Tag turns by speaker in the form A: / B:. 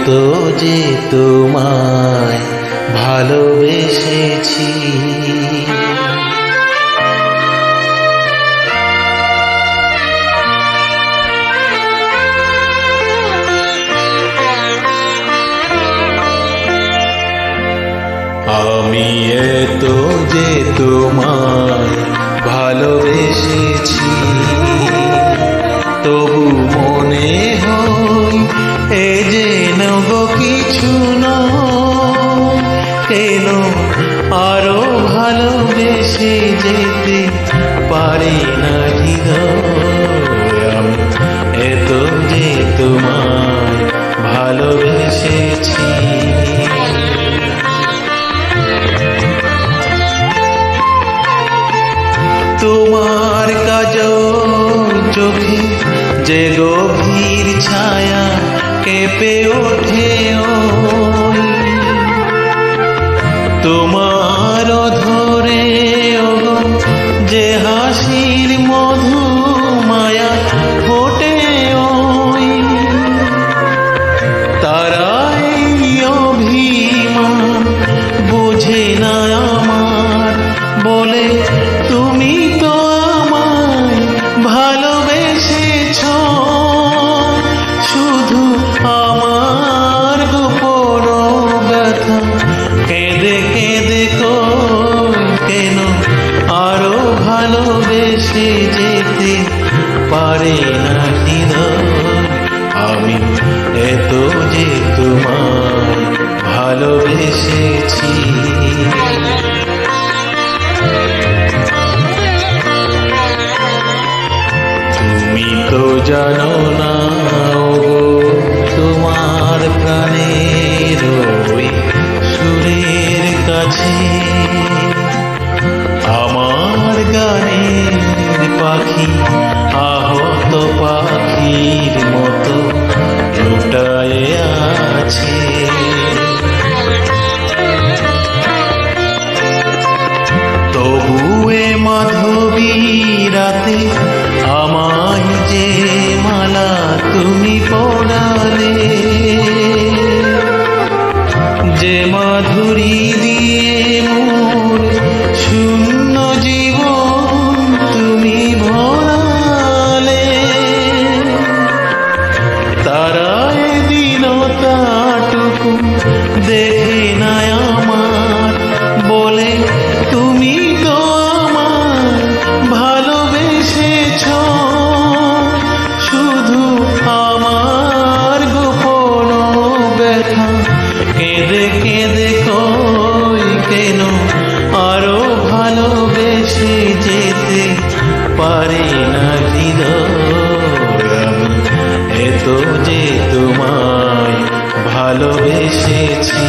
A: এত যে তোমায় ভালোবেসেছি। আমি এত যে তোমায় ভালোবেসেছি। ভালোবেসে যেতে পারি না আমি এত যে তোমায় ভালোবেসেছি তোমার কাজ চোখে যে গভীর ছায়া কেঁপে ওঠে ওই। যে হাসির ভালোবেসে যেতে পারে না হৃদয় আমি এত যে তোমায় ভালোবেসেছি। তুমি তো জানো না রাতে আমায় যে মালা ব্যথা কেঁদে কেঁদে কই কেন আরও ভালোবেসে যেতে পারি না হৃদয় এত যে তোমায় ভালোবেসেছি